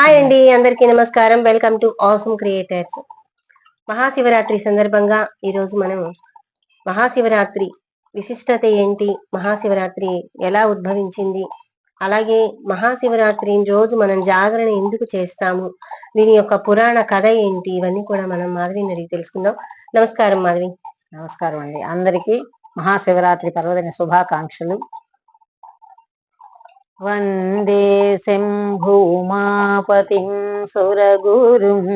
Hi అండి అందరికీ నమస్కారం. Welcome to awesome creators Mahashivratri సందర్భంగా ఈరోజు మనం మహాశివరాత్రి విశిష్టత ఏంటి? మహాశివరాత్రి ఎలా ఉద్భవించింది? అలాగే మహాశివరాత్రి రోజు మనం జాగరణ ఎందుకు చేస్తాము? దీని యొక్క పురాణ కథ ఏంటి? ఇవన్నీ కూడా మనం మాధవిని అడిగి తెలుసుకుందాం. నమస్కారం మాధవి. నమస్కారం అండి. అందరికీ మహాశివరాత్రి పర్వదిన శుభాకాంక్షలు. వందే శంభూమాపతిం సురగురుం.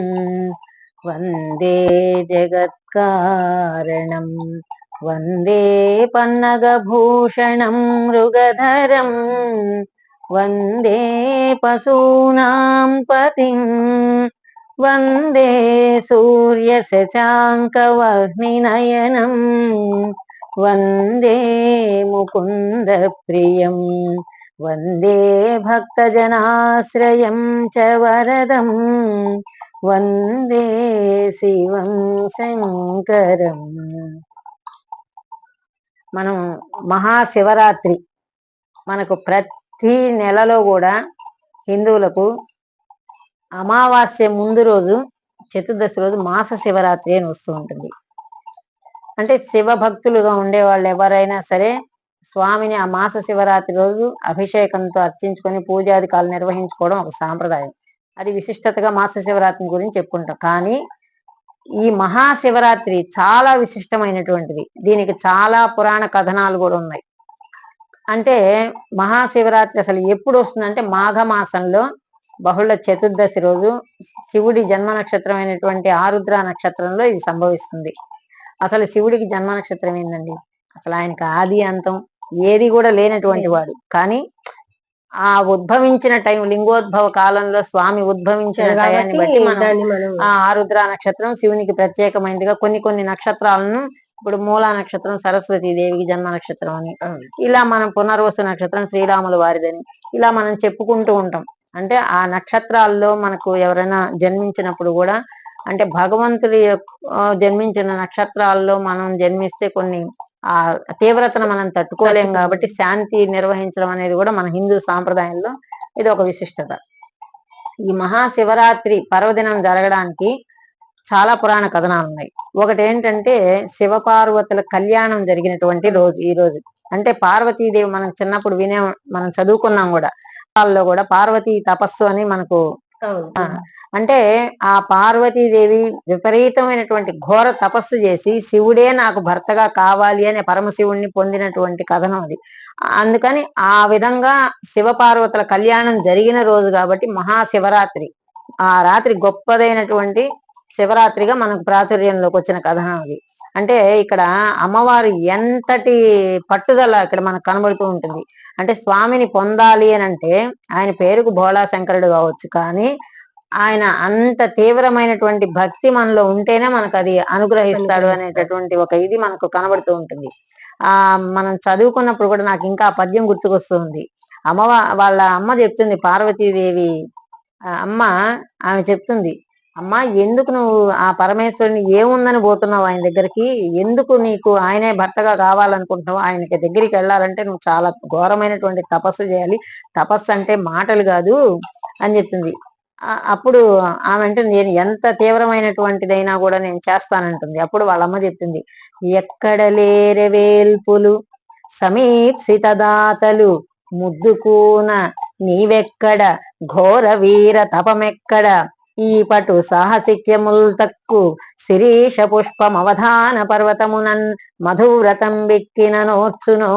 వందే జగత్కారణం. వందే పన్నగభూషణం మృగధరం. వందే పశూనాం పతిం. వందే సూర్యశశాంకవహ్నినయనం వందే ముకుందప్రియం. వందే భక్తజనాశ్రయం చ వరదం వందే శివం శంకరం మనం మహాశివరాత్రి మనకు ప్రతి నెలలో కూడా హిందువులకు అమావాస్య ముందు రోజు చతుర్దశి రోజు మాస శివరాత్రి అని వస్తూ ఉంటుంది. అంటే శివ భక్తులుగా ఉండే వాళ్ళు ఎవరైనా సరే స్వామిని ఆ మాస శివరాత్రి రోజు అభిషేకంతో అర్చించుకొని పూజాధికాలు నిర్వహించుకోవడం ఒక సాంప్రదాయం. అది విశిష్టతగా మాస శివరాత్రి గురించి చెప్పుకుంటాం. కానీ ఈ మహాశివరాత్రి చాలా విశిష్టమైనటువంటిది. దీనికి చాలా పురాణ కథనాలు కూడా ఉన్నాయి. అంటే మహాశివరాత్రి అసలు ఎప్పుడు వస్తుందంటే మాఘమాసంలో బహుళ చతుర్దశి రోజు శివుడి జన్మ నక్షత్రం అయినటువంటి ఆరుద్ర నక్షత్రంలో ఇది సంభవిస్తుంది. అసలు శివుడికి జన్మ నక్షత్రం ఏందండి? అసలు ఆయనకి ఆది అంతం. ఏది కూడా లేనటువంటి వాడు. కానీ ఆ ఉద్భవించిన టైం లింగోద్భవ కాలంలో స్వామి ఉద్భవించిన టయాన్ని బట్టి మనం ఆ ఆరుద్ర నక్షత్రం శివునికి ప్రత్యేకమైనదిగా కొన్ని కొన్ని నక్షత్రాలను ఇప్పుడు మూలా నక్షత్రం సరస్వతి దేవికి జన్మ నక్షత్రం అని. ఇలా మనం పునర్వసు నక్షత్రం శ్రీరాముల వారిదని ఇలా మనం చెప్పుకుంటూ ఉంటాం. అంటే ఆ నక్షత్రాల్లో మనకు ఎవరైనా జన్మించినప్పుడు కూడా అంటే భగవంతుడి జన్మించిన నక్షత్రాల్లో మనం జన్మిస్తే కొన్ని ఆ తీవ్రతను మనం తట్టుకోలేం కాబట్టి శాంతి నిర్వహించడం అనేది కూడా మన హిందూ సాంప్రదాయంలో ఇది ఒక విశిష్టత. ఈ మహాశివరాత్రి పర్వదినం జరగడానికి చాలా పురాణ కథనాలు ఉన్నాయి. ఒకటి ఏంటంటే శివపార్వతుల కళ్యాణం జరిగినటువంటి రోజు ఈ రోజు. అంటే పార్వతీదేవి మనం చిన్నప్పుడు వినే మనం చదువుకున్నాం కూడా. వాళ్ళలో కూడా పార్వతీ తపస్సు అని మనకు అంటే ఆ పార్వతీదేవి విపరీతమైనటువంటి ఘోర తపస్సు చేసి శివుడే నాకు భర్తగా కావాలి అనే పరమశివుణ్ణి పొందినటువంటి కథనం అది. అందుకని ఆ విధంగా శివపార్వతుల కళ్యాణం జరిగిన రోజు కాబట్టి మహాశివరాత్రి. ఆ రాత్రి గొప్పదైనటువంటి శివరాత్రిగా మనకు ప్రాచుర్యంలోకి వచ్చిన కథనం అది. అంటే ఇక్కడ అమ్మవారు ఎంతటి పట్టుదల ఇక్కడ మనకు కనబడుతూ ఉంటుంది. అంటే స్వామిని పొందాలి అని అంటే ఆయన పేరుకు భోళా శంకరుడు కావచ్చు కానీ ఆయన అంత తీవ్రమైనటువంటి భక్తి మనలో ఉంటేనే మనకు అది అనుగ్రహిస్తాడు అనేటటువంటి ఒక ఇది మనకు కనబడుతూ ఉంటుంది. ఆ మనం చదువుకున్నప్పుడు కూడా నాకు ఇంకా ఆ పద్యం గుర్తుకొస్తుంది. అమ్మ వాళ్ళ అమ్మ చెప్తుంది పార్వతీదేవి అమ్మ ఆమె చెప్తుంది అమ్మా ఎందుకు నువ్వు ఆ పరమేశ్వరుని ఏముందని పోతున్నావు ఆయన దగ్గరికి? ఎందుకు నీకు ఆయనే భర్తగా కావాలనుకుంటున్నావు? ఆయనకి దగ్గరికి వెళ్ళాలంటే నువ్వు చాలా ఘోరమైనటువంటి తపస్సు చేయాలి. తపస్సు అంటే మాటలు కాదు అని చెప్తుంది. ఆ- అప్పుడు ఆమె అంటే నేను ఎంత తీవ్రమైనటువంటిదైనా కూడా నేను చేస్తానంటుంది. అప్పుడు వాళ్ళ అమ్మ చెప్తుంది ఎక్కడ లేరే వేల్పులు సమీప్సిత దాతలు ముద్దుకూన నీవెక్కడ ఘోర వీర తపమెక్కడ ఈ పటు సాహసిక్యముల్ తక్కు శిరీష పుష్పం అవధాన పర్వతమునన్ మధువ్రతం వెక్కిన నోర్చునో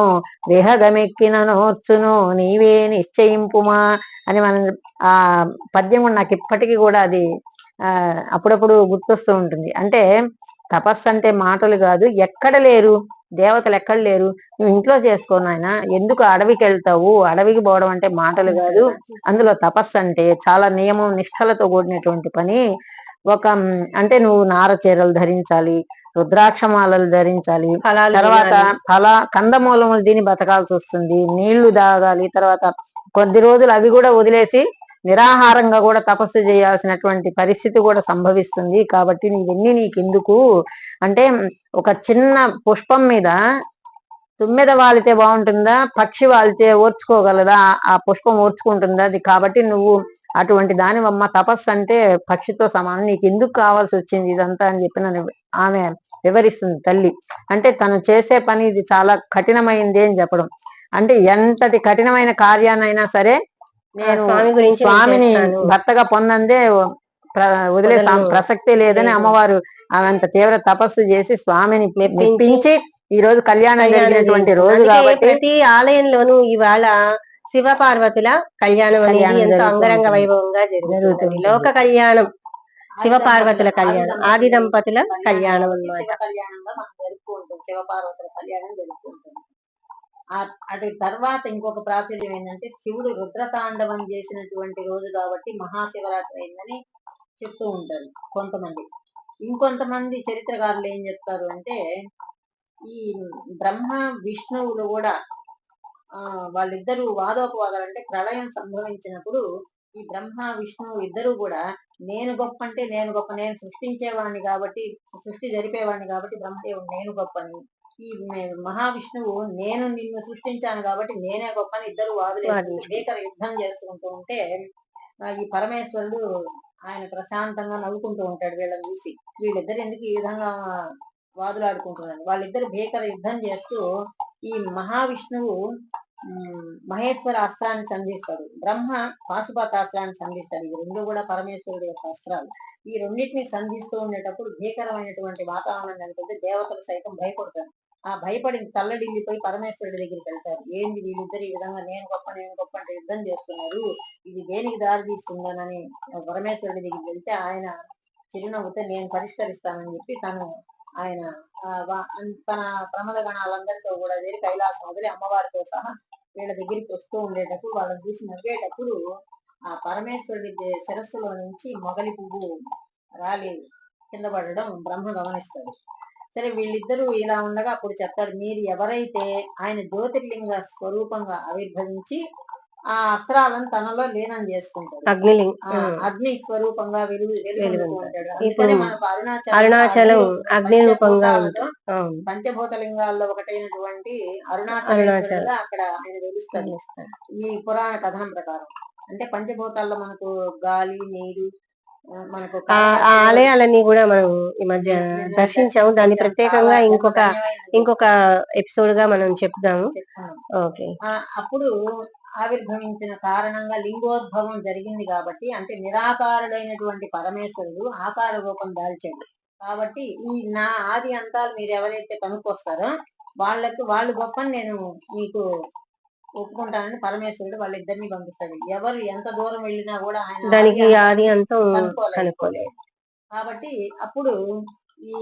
విహగమెక్కిన నోర్చునో నీవే నిశ్చయింపుమా అని మనం ఆ పద్యం కూడా నాకు ఇప్పటికీ కూడా అది ఆ అప్పుడప్పుడు గుర్తొస్తూ ఉంటుంది. అంటే తపస్సు అంటే మాటలు కాదు ఎక్కడ లేరు? దేవతలు ఎక్కడ లేరు? నువ్వు ఇంట్లో చేసుకో నాయన. ఎందుకు అడవికి వెళ్తావు? అడవికి పోవడం అంటే మాటలు కాదు. అందులో తపస్సు అంటే చాలా నియమం నిష్ఠలతో కూడినటువంటి పని. ఒక అంటే నువ్వు నార చీరలు ధరించాలి రుద్రాక్షమాలలు ధరించాలి. తర్వాత. ఫల కందమూలములు తిని బతకాల్సి వస్తుంది. నీళ్ళు తాగాలి. తర్వాత కొద్ది రోజులు అవి కూడా వదిలేసి నిరాహారంగా కూడా తపస్సు చేయాల్సినటువంటి పరిస్థితి కూడా సంభవిస్తుంది. కాబట్టి ఇవన్నీ నీకెందుకు? అంటే ఒక చిన్న పుష్పం మీద తుమ్మెద వాలితే బాగుంటుందా? పక్షి వాలితే ఓర్చుకోగలదా? ఆ పుష్పం ఓర్చుకుంటుందా? అది కాబట్టి నువ్వు అటువంటి దానివమ్మ తపస్సు అంటే పక్షితో సమానం. నీకు ఎందుకు కావాల్సి వచ్చింది ఇదంతా అని చెప్పిన ఆమె వివరిస్తుంది తల్లి. అంటే తను చేసే పని ఇది చాలా కఠినమైంది అని చెప్పడం. అంటే ఎంతటి కఠినమైన కార్యాన్నైనా సరే నేను స్వామి గురించి నేను స్వామిని. భర్తగా పొందందే వదిలే. ప్రసక్తే లేదని లేదు. అమ్మవారు అంత తీవ్ర తపస్సు చేసి స్వామిని మెప్పించి, ఈ రోజు కళ్యాణం జరిగినటువంటి. రోజు కాబట్టి ప్రతి ఆలయంలోనూ ఇవాళ శివ పార్వతుల కళ్యాణం అనేది ఎంతో అంగరంగ. వైభవంగా జరుగుతూ జరుగుతుంది. లోక కళ్యాణం శివ పార్వతుల కళ్యాణం ఆది దంపతుల కళ్యాణం అన్నమాట శివ పార్వతుల కళ్యాణం ఆ- అటు తర్వాత ఇంకొక ప్రాచుర్యం ఏంటంటే శివుడు రుద్రతాండవం చేసినటువంటి రోజు కాబట్టి మహాశివరాత్రి అయిందని చెప్తూ ఉంటారు కొంతమంది. ఇంకొంతమంది చరిత్రకారులు ఏం చెప్తారు అంటే ఈ బ్రహ్మ విష్ణువులు కూడా ఆ వాళ్ళిద్దరూ వాదోపవాదాలు అంటే ప్రళయం సంభవించినప్పుడు ఈ బ్రహ్మ విష్ణువు ఇద్దరు కూడా నేను గొప్ప అంటే నేను గొప్ప నేను సృష్టించేవాడిని కాబట్టి సృష్టి జరిపేవాడిని కాబట్టి బ్రహ్మదేవుడు నేను గొప్పని ఈ మహావిష్ణువు నేను నిన్ను సృష్టించాను కాబట్టి నేనే గొప్ప ఇద్దరు వాదులు. భీకర యుద్ధం చేసుకుంటూ ఉంటే ఈ పరమేశ్వరుడు ఆయన ప్రశాంతంగా నవ్వుకుంటూ ఉంటాడు వీళ్ళని చూసి. వీళ్ళిద్దరు ఎందుకు ఈ విధంగా వాదులాడుకుంటున్నారు వాళ్ళిద్దరు భీకర యుద్ధం చేస్తూ ఈ మహావిష్ణువు మహేశ్వర అస్త్రాన్ని సంధిస్తాడు. బ్రహ్మ పాశుపత అస్త్రాన్ని సంధిస్తాడు. ఈ రెండు కూడా పరమేశ్వరుడు యొక్క అస్త్రాలు. ఈ రెండింటిని సంధిస్తూ ఉండేటప్పుడు భీకరమైనటువంటి వాతావరణం నెలకొంటే దేవతలు సైతం భయపడతారు. ఆ భయపడిన తల్లడిల్లిపోయి పరమేశ్వరుడి దగ్గరికి వెళ్తారు. ఏంది వీళ్ళిద్దరు ఈ విధంగా నేను గొప్ప నేను గొప్ప అంటే యుద్ధం చేస్తున్నారు. ఇది దేనికి దారి తీస్తుందనని పరమేశ్వరుడి దగ్గరికి వెళ్తే ఆయన చిరునవ్వుతో నేను పరిష్కరిస్తానని చెప్పి తను ఆయన తన ప్రమద గణాలందరితో కూడా చేరి కైలాసం వదిలి అమ్మవారితో సహా వీళ్ళ దగ్గరికి వస్తూ ఉండేటప్పుడు వాళ్ళని చూసి నవ్వేటప్పుడు ఆ పరమేశ్వరుడి శిరస్సులో నుంచి మొగలి పువ్వు రాలి కింద పడడం బ్రహ్మ గమనిస్తాడు. సరే వీళ్ళిద్దరూ ఇలా ఉండగా అప్పుడు చెప్తాడు మీరు ఎవరైతే ఆయన జ్యోతిర్లింగ స్వరూపంగా ఆవిర్భవించి ఆ అస్త్రాలను తనలో లీనం చేసుకుంటాడు అగ్నిలింగ అగ్ని స్వరూపంగా వెలుగు అందుకనే మనకు అరుణాచలం అరుణాచలం అగ్ని- రూపంగా. పంచభూత లింగాల్లో ఒకటైనటువంటి అరుణాచలం. అరుణాచలం అక్కడ ఆయన వెలుస్తాడు ఈ పురాణ కథనం ప్రకారం. అంటే పంచభూతాల్లో మనకు గాలి నీరు ఆ, ఆలయాలన్నీ కూడా మనం ఈ మధ్య దర్శించాము. దాన్ని ప్రత్యేకంగా ఇంకొక ఇంకొక ఎపిసోడ్గా మనం చెప్దాము. ఓకే. అప్పుడు ఆవిర్భవించిన కారణంగా లింగోద్భవం జరిగింది కాబట్టి అంటే నిరాకారుడైనటువంటి పరమేశ్వరుడు ఆకార రూపం దాల్చాడు. కాబట్టి ఈ నా ఆది అంతాలు మీరు ఎవరైతే కనుక్కొస్తారో వాళ్ళకు వాళ్ళు గొప్పని నేను మీకు ఒప్పుకుంటానని పరమేశ్వరుడు వాళ్ళిద్దరిని పంపిస్తాడు. ఎవరు ఎంత దూరం వెళ్ళినా కూడా ఆయన దానికి ఆది ఆది అంతం కనుక్కోలేదు. కాబట్టి అప్పుడు ఈ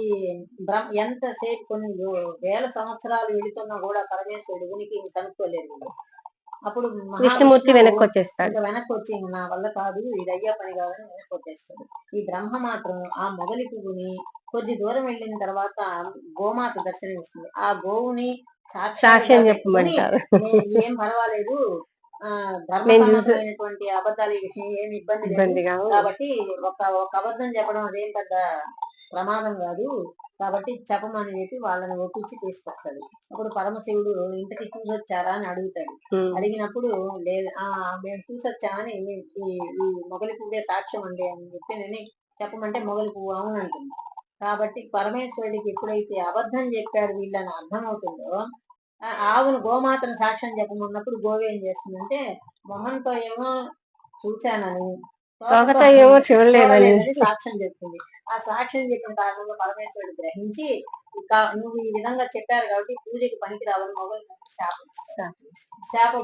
బ్రహ్మ ఎంతసేపు కొన్ని యో- వేల సంవత్సరాలు వెళుతున్నా కూడా పరమేశ్వరుడు ఉనికిని కనుక్కోలేదు. అప్పుడు కృష్ణమూర్తి వెనక్కి వచ్చేస్తాడు వెనక్కి వచ్చి "ఇంక నా వల్ల కాదు ఇది అయ్యే పని కాదని వెనక్కి వచ్చేస్తాడు ఈ బ్రహ్మ మాత్రం ఆ మొగలి పువ్వుని కొద్ది దూరం వెళ్ళిన తర్వాత గోమాత దర్శనం ఇస్తుంది ఆ గోవుని సాక్ష్యం చెప్పమంటారు ఏం పర్వాలేదు. ఆ ధర్మ నేను చూసా- సంబంధమైనటువంటి అబద్ధాలు ఏమి ఇబ్బంది లేదు. కాబట్టి ఒక ఒక అబద్ధం చెప్పడం అదేం పెద్ద ప్రమాదం కాదు. కాబట్టి చెప్పమని చెప్పి వాళ్ళని ఒప్పించి తీసుకొస్తాడు అప్పుడు పరమశివుడు ఇంటికి చూసొచ్చారా అని అడుగుతాడు. అడిగినప్పుడు లేదు ఆ మేము చూసొచ్చామని ఈ మొగలి పువ్వే సాక్ష్యం అండి అని చెప్పి నేను చెప్పమంటే మొగలి పువ్వు అవును అంటుంది కాబట్టి పరమేశ్వరుడికి ఎప్పుడైతే అబద్ధం చెప్పారు వీళ్ళని అర్థమవుతుందో ఆవును గోమాతను సాక్ష్యం చెప్పమన్నప్పుడు గోవు ఏం చేస్తుందంటే మొహంతో ఏమో చూశానని ఏమో చూడలేదని. సాక్ష్యం చెప్తుంది. ఆ సాక్ష్యం చెప్పిన కారణంగా పరమేశ్వరుడు గ్రహించి నువ్వు ఈ విధంగా చెప్పారు కాబట్టి పూజకి పనికి రావని మొగలి పువ్వు శాపం.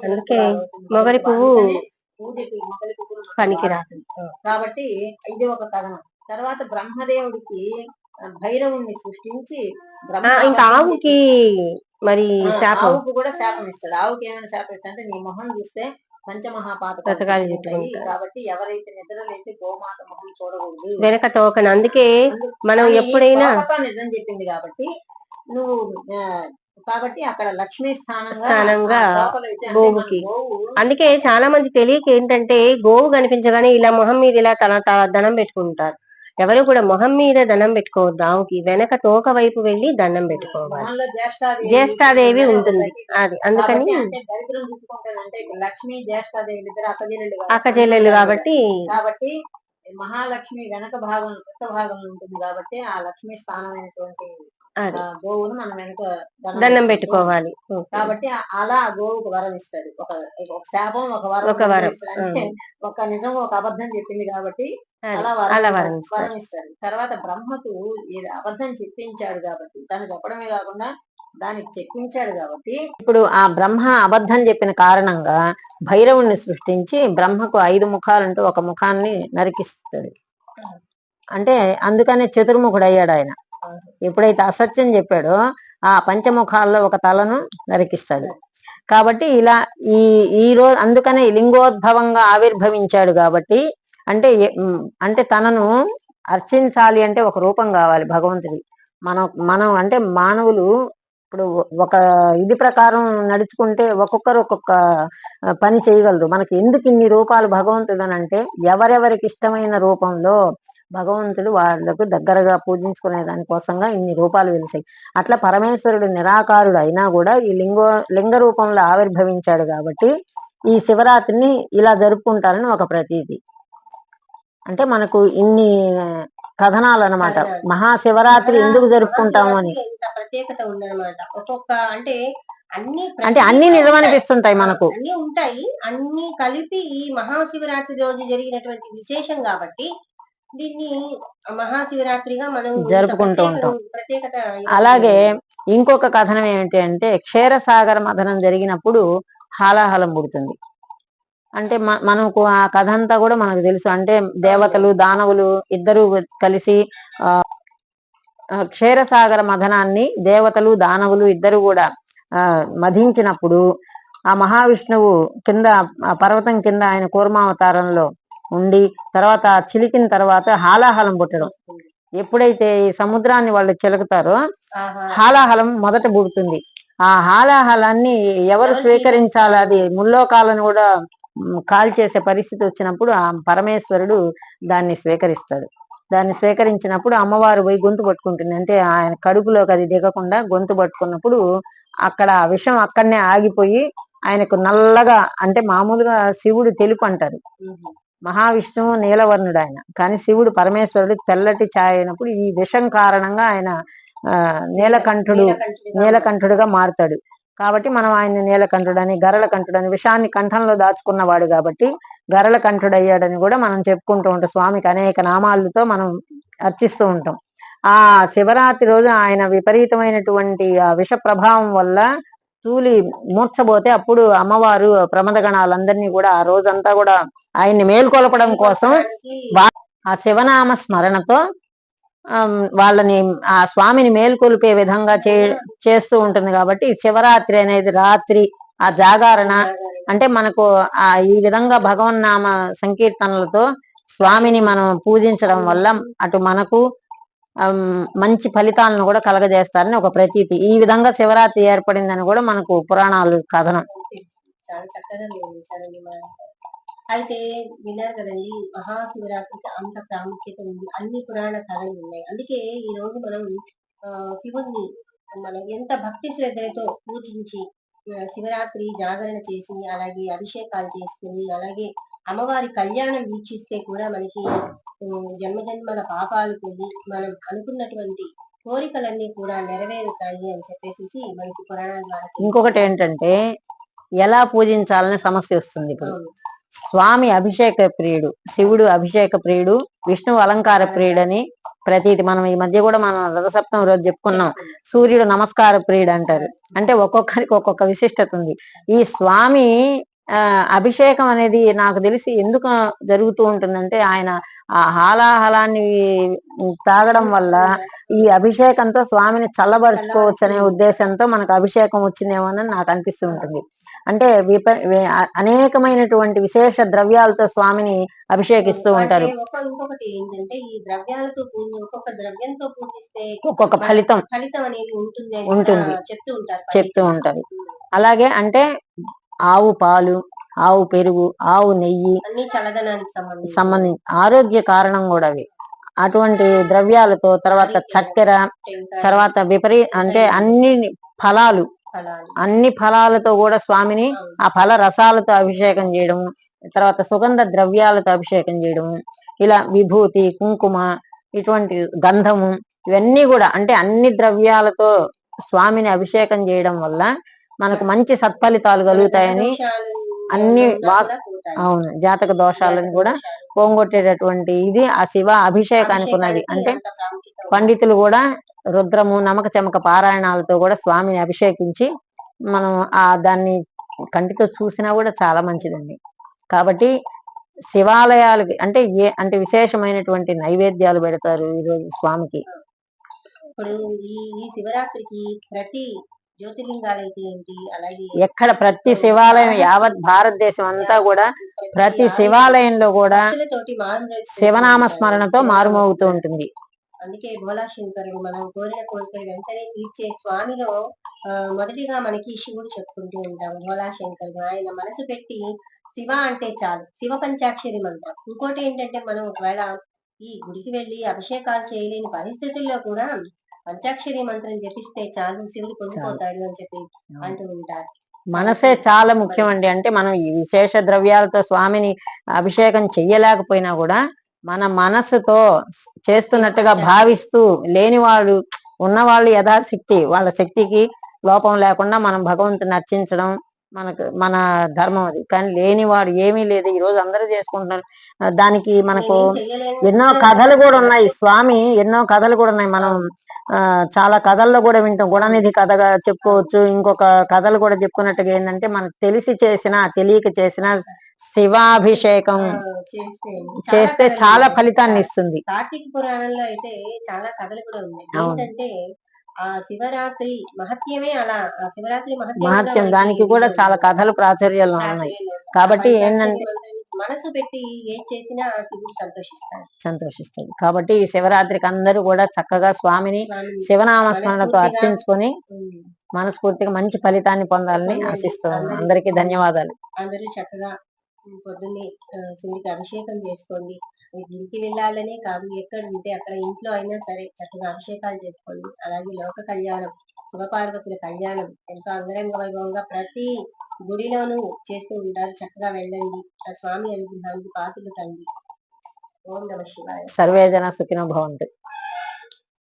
మొగలి పువ్వు పూజకి మొగలి పువ్వును మనం పనికి వాడతాం. కాబట్టి ఇది ఒక కథనం. తర్వాత బ్రహ్మదేవుడికి భైరవుణ్ణి సృష్టించి ఇంకా ఆవుకి మరి శాపం. ఆవుకు కూడా శాపం ఇస్తాడు ఆవుకి ఏమైనా శాపం ఇస్తా అంటే నీ మొహం చూస్తే పంచమహాపాతకాలు. కాబట్టి ఎవరైతే నిద్ర లేచి గోమాత మొహం చూడకూడదు. వెనక తోకన. అందుకే అందు- మనం ఎప్పుడైనా నిజం చెప్పింది కాబట్టి నువ్వు కాబట్టి అక్కడ లక్ష్మీ స్థానంగా గోవుకి. అందుకే చాలా మంది తెలియక ఏంటంటే గోవు కనిపించగానే ఇలా మొహం మీద ఇలా తన త- దండం పెట్టుకుంటారు. ఎవరు కూడా మొహం మీద దండం పెట్టుకోవద్దు. ఆవుకి వెనక తోక వైపు వెళ్ళి దండం పెట్టుకోవాలి. జ్యేష్ఠాదేవి ఉంటుంది. అది అందుకని అక్కజెల్లెలు కాబట్టి- కాబట్టి కాబట్టి మహాలక్ష్మి వెనక భాగం కొత్త భాగం ఉంటుంది కాబట్టి ఆ లక్ష్మి స్థానమైనటువంటి గోవును మనం వెనక దండం పెట్టుకోవాలి. కాబట్టి అలా ఆ గోవుకు వరం ఇస్తాడు ఒక శాపం ఒక వరం ఒక వరం, ఒక నిజం ఒక అబద్ధం చెప్పింది కాబట్టి. అలా వరం ఇస్తాడు తర్వాత బ్రహ్మకు ఇది అబద్ధం చెప్పించాడు కాబట్టి తను చెప్పడమే కాకుండా దానికి చెప్పించాడు కాబట్టి ఇప్పుడు ఆ బ్రహ్మ అబద్ధం చెప్పిన కారణంగా భైరవుణ్ణి సృష్టించి బ్రహ్మకు ఐదు ముఖాలంటూ ఒక ముఖాన్ని నరికిస్తాడు. అంటే అందుకనే చతుర్ముఖుడు అయ్యాడు ఆయన ఎప్పుడైతే అసత్యం చెప్పాడో ఆ పంచముఖాల్లో ఒక తలను నరికిస్తాడు. కాబట్టి ఇలా ఈ ఈ రోజు అందుకనే లింగోద్భవంగా ఆవిర్భవించాడు కాబట్టి అంటే అంటే తనను అర్చించాలి అంటే ఒక రూపం కావాలి భగవంతుడి. మనం మనం అంటే మానవులు ఇప్పుడు ఒక ఇది ప్రకారం నడుచుకుంటే ఒక్కొక్కరు ఒక్కొక్క పని చేయగలరు. మనకి ఎందుకు ఇన్ని రూపాలు భగవంతుడు అని అంటే ఎవరెవరికి ఇష్టమైన రూపంలో భగవంతుడు వాళ్ళకు దగ్గరగా పూజించుకునే దానికోసంగా ఇన్ని రూపాలు వెలిసాయి. అట్లా పరమేశ్వరుడు నిరాకారుడు అయినా కూడా ఈ లింగో లింగ రూపంలో ఆవిర్భవించాడు కాబట్టి ఈ శివరాత్రిని ఇలా జరుపుకుంటారని ఒక ప్రతీతి. అంటే మనకు ఇన్ని కథనాలు కథనాలు. మహాశివరాత్రి ఎందుకు జరుపుకుంటాము అని ప్రత్యేకత ఉందన్నమాట ఒక్కొక్క అంటే అన్ని అంటే అన్ని ప్రత్యేకత నిజం ఉంటాయి. అనిపిస్తుంటాయి మనకు అన్ని ఉంటాయి అన్ని కలిపి ఈ మహాశివరాత్రి రోజు జరిగినటువంటి విశేషం కాబట్టి దీన్ని మహాశివరాత్రిగా మనం జరుపుకుంటూ ఉంటాం. ప్రత్యేకత అలాగే ఇంకొక కథనం ఏమిటి అంటే క్షీరసాగర మథనం జరిగినప్పుడు హాలాహలం పుడుతుంది అంటే మనకు ఆ కథ అంతా కూడా మనకు తెలుసు అంటే దేవతలు దానవులు ఇద్దరు కలిసి ఆ క్షీరసాగర మథనాన్ని దేవతలు దానవులు ఇద్దరు కూడా ఆ మధించినప్పుడు ఆ మహావిష్ణువు కింద ఆ పర్వతం కింద ఆయన కూర్మావతారంలో ఉండి తర్వాత చిలికిన తర్వాత హాలాహలం పుట్టడం. ఎప్పుడైతే ఈ సముద్రాన్ని వాళ్ళు చిలుకుతారో. హాలాహలం మొదట పుడుతుంది ఆ హాలాహలాన్ని ఎవరు స్వీకరించాలి అది ముల్లోకాలను కూడా మ్, కాల్చేసే పరిస్థితి వచ్చినప్పుడు ఆ పరమేశ్వరుడు దాన్ని స్వీకరిస్తాడు. దాన్ని స్వీకరించినప్పుడు అమ్మవారు పోయి గొంతు పట్టుకుంటుంది. అంటే ఆయన కడుపులోకి అది దిగకుండా గొంతు పట్టుకున్నప్పుడు అక్కడ ఆ విషం అక్కడనే ఆగిపోయి ఆయనకు నల్లగా అంటే మామూలుగా శివుడు తెలుపు అంటారు. మహావిష్ణువు నీలవర్ణుడు ఆయన కానీ శివుడు పరమేశ్వరుడు తెల్లటి ఛాయ అయినప్పుడు ఈ విషం కారణంగా ఆయన ఆ నీలకంఠుడు నీలకంఠుడుగా మారుతాడు. కాబట్టి మనం ఆయన నీలకంఠుడని గరళ కంఠుడని విషాన్ని కంఠంలో దాచుకున్నవాడు కాబట్టి గరళ కంఠుడు అయ్యాడని కూడా మనం చెప్పుకుంటూ ఉంటాం. స్వామికి అనేక నామాలతో మనం అర్చిస్తూ ఉంటాం. ఆ శివరాత్రి రోజు ఆయన విపరీతమైనటువంటి ఆ విష ప్రభావం వల్ల తూలి మూర్చబోతే అప్పుడు అమ్మవారు ప్రమద గణాలందరినీ కూడా ఆ రోజంతా కూడా ఆయన్ని మేల్కొలపడం కోసం ఆ శివనామ స్మరణతో వాళ్ళని ఆ స్వామిని మేల్కొల్పే విధంగా చే చేస్తూ ఉంటుంది కాబట్టి శివరాత్రి అనేది రాత్రి ఆ జాగరణ. అంటే మనకు ఆ ఈ విధంగా భగవన్నామ సంకీర్తనలతో స్వామిని మనం పూజించడం వల్ల అటు మనకు మంచి ఫలితాలను కూడా కలగజేస్తారని ఒక ప్రతీతి. ఈ విధంగా శివరాత్రి ఏర్పడిందని కూడా మనకు పురాణాలు కథనం. చాలా చక్కగా అయితే విన్నారు కదండి మహాశివరాత్రికి అంత ప్రాముఖ్యత ఉంది. అన్ని పురాణ కథలు ఉన్నాయి. అందుకే ఈ రోజు మనం ఆ, శివుణ్ణి మనం ఎంత భక్తి శ్రద్ధలతో పూజించి శివరాత్రి జాగరణ చేసి అలాగే అభిషేకాలు చేసుకుని అలాగే అమ్మవారి కళ్యాణం వీక్షిస్తే కూడా మనకి ఉమ్, జన్మ జన్మల పాపాలు పోయి మనం అనుకున్నటువంటి కోరికలన్నీ కూడా నెరవేరుతాయి అని చెప్పేసి మనకి పురాణాల ద్వారా ఇంకొకటి ఏంటంటే ఎలా పూజించాలనే సమస్య వస్తుంది ఇప్పుడు. స్వామి అభిషేక ప్రియుడు శివుడు అభిషేక ప్రియుడు విష్ణువు అలంకార ప్రియుడని ప్రతీతి. మనం ఈ మధ్య కూడా మనం రథసప్తం రోజు చెప్పుకున్నాం. సూర్యుడు నమస్కార ప్రియుడు అంటారు. అంటే ఒక్కొక్కరికి ఒక్కొక్క విశిష్టత ఉంది. ఈ స్వామి అభిషేకం అనేది నాకు తెలిసి ఎందుకు జరుగుతూ ఉంటుందంటే ఆయన ఆ హాలాహలాన్ని తాగడం వల్ల ఈ అభిషేకంతో స్వామిని చల్లబరుచుకోవచ్చు. అనే ఉద్దేశంతో మనకు అభిషేకం వచ్చిందేమోనని నాకు అనిపిస్తూ ఉంటుంది అంటే విప అనేకమైనటువంటి విశేష ద్రవ్యాలతో స్వామిని అభిషేకిస్తూ ఉంటారు. ఇంకొకటి ఏంటంటే ఈ ద్రవ్యాలతో పూజ ఒక్కొక్క ద్రవ్యంతో పూజిస్తే ఒక్కొక్క ఫలితం ఫలితం అనేది ఉంటుంది. చెప్తూ ఉంటారు చెప్తూ ఉంటారు. అలాగే అంటే ఆవు పాలు ఆవు పెరుగు ఆవు నెయ్యి అన్ని చల్లదనానికి సంబంధించి సంబంధించి ఆరోగ్య కారణం కూడా అవి. అటువంటి ద్రవ్యాలతో తర్వాత చక్కెర తర్వాత విపరీ అంటే అన్ని ఫలాలు. ఫలాలు. అన్ని ఫలాలతో కూడా స్వామిని ఆ ఫల రసాలతో అభిషేకం చేయడం తర్వాత సుగంధ ద్రవ్యాలతో అభిషేకం చేయడం ఇలా విభూతి కుంకుమ ఇటువంటి గంధము ఇవన్నీ కూడా అంటే అన్ని ద్రవ్యాలతో స్వామిని అభిషేకం చేయడం వల్ల మనకు మంచి సత్ఫలితాలు కలుగుతాయని అన్ని. అవును జాతక దోషాలను కూడా. పోగొట్టేటటువంటి ఇది ఆ శివ అభిషేకానికి ఉన్నది అంటే. పండితులు కూడా రుద్రము నమక చమక పారాయణాలతో కూడా స్వామిని అభిషేకించి మనం ఆ దాన్ని కంటితో చూసినా కూడా చాలా మంచిదండి కాబట్టి శివాలయాలకి అంటే ఏ అంటే విశేషమైనటువంటి నైవేద్యాలు పెడతారు ఈరోజు స్వామికి ఇప్పుడు ఈ శివరాత్రికి ప్రతి అయితే ఏంటి? అలాగే ఎక్కడ ప్రతి శివాలయం యావత్ భారతదేశం అంతా కూడా ప్రతి శివాలయంలో కూడా శివనామ. స్మరణతో మారుమోగుతూ ఉంటుంది. అందుకే భోలా శంకరుడు మనం కోరిన కోరికలు వెంటనే తీర్చే స్వామిలో ఆ, మొదటిగా మనకి శివుడు చెప్పుకుంటూ ఉంటాం భోలా శంకరుడు ఆయన మనసు పెట్టి శివ అంటే చాలు. శివ పంచాక్షరి మంత్రం. ఇంకోటి ఏంటంటే మనం ఒకవేళ ఈ గుడికి వెళ్ళి అభిషేకాలు చేయలేని పరిస్థితుల్లో కూడా పంచాక్షరి మంత్రం జపిస్తే చాలు శివుడు పొందిపోతాడు అని చెప్పి అంటూ ఉంటారు. మనసే చాలా ముఖ్యమండి. అంటే మనం ఈ విశేష ద్రవ్యాలతో స్వామిని అభిషేకం చెయ్యలేకపోయినా కూడా మన మనసుతో చేస్తున్నట్టుగా భావిస్తూ లేనివాడు ఉన్నవాళ్ళు యథాశక్తి వాళ్ళ శక్తికి లోపం లేకుండా మనం భగవంతుని అర్చించడం మనకు మన ధర్మం అది. కానీ లేనివాడు ఏమీ లేదు. ఈ రోజు అందరూ చేసుకుంటున్నారు. దానికి మనకు. ఎన్నో కథలు కూడా ఉన్నాయి. స్వామి ఎన్నో కథలు కూడా ఉన్నాయి. మనం ఆ చాలా కథల్లో కూడా వింటాం. గుణనిధి కథగా చెప్పుకోవచ్చు. ఇంకొక కథలు కూడా చెప్పుకున్నట్టుగా ఏంటంటే మనకు తెలిసి చేసిన తెలియక చేసిన శివాభిషేకం చేస్తే చాలా. ఫలితాన్ని ఇస్తుంది. కార్తీక పురాణంలో అయితే చాలా కథలు కూడా ఉన్నాయి. ఏంటంటే ఆ శివరాత్రి మహత్యమే అలా ఆ శివరాత్రి మహత్యం దానికి కూడా. చాలా కథలు ప్రాచుర్యంలో ఉన్నాయి. కాబట్టి ఏంటంటే మనసు పెట్టి ఏం చేసినా ఆ శివుడు సంతోషిస్తాడు. సంతోషిస్తుంది కాబట్టి ఈ శివరాత్రికి అందరూ కూడా చక్కగా స్వామిని శివనామస్మరణతో అర్చించుకొని మనస్ఫూర్తిగా మంచి ఫలితాన్ని పొందాలని. ఆశిస్తున్నాను అందరికీ- ధన్యవాదాలు. అందరూ చక్కగా పొద్దున్నే శివుడికి అభిషేకం చేసుకోండి. గుడికి వెళ్ళాలనే కాదు ఎక్కడ ఉంటే అక్కడ ఇంట్లో అయినా సరే చక్కగా అభిషేకాలు చేసుకోండి. అలాగే లోక కళ్యాణం శివపార్వతుల కళ్యాణం ఎంతో అంగరంగ వైభవంగా ప్రతి గుడిలోనూ చేస్తూ ఉంటారు. చక్కగా వెళ్ళండి. ఆ స్వామి అనుగ్రహానికి పాత్రలు తండ్రి ఓం నమ శివాయ. సర్వేజన సుఖినో భవంతు.